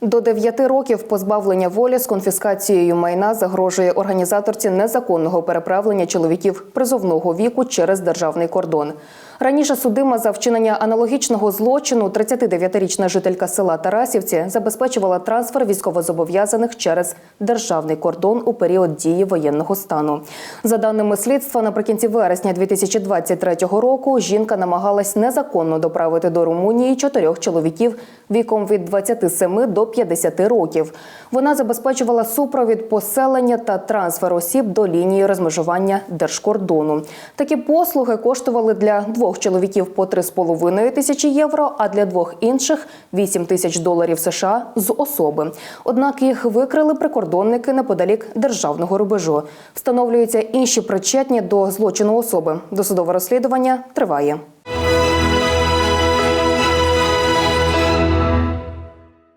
До 9 років позбавлення волі з конфіскацією майна загрожує організаторці незаконного переправлення чоловіків призовного віку через державний кордон. Раніше судима за вчинення аналогічного злочину 39-річна жителька села Тарасівці забезпечувала трансфер військовозобов'язаних через державний кордон у період дії воєнного стану. За даними слідства, наприкінці вересня 2023 року жінка намагалась незаконно доправити до Румунії чотирьох чоловіків віком від 27 до 50 років. Вона забезпечувала супровід поселення та трансфер осіб до лінії розмежування держкордону. Такі послуги коштували для двох чоловіків по 3,5 тисячі євро, а для двох інших 8 тисяч доларів США з особи. Однак їх викрили прикордонники неподалік державного рубежу. Встановлюються інші причетні до злочину особи. Досудове розслідування триває.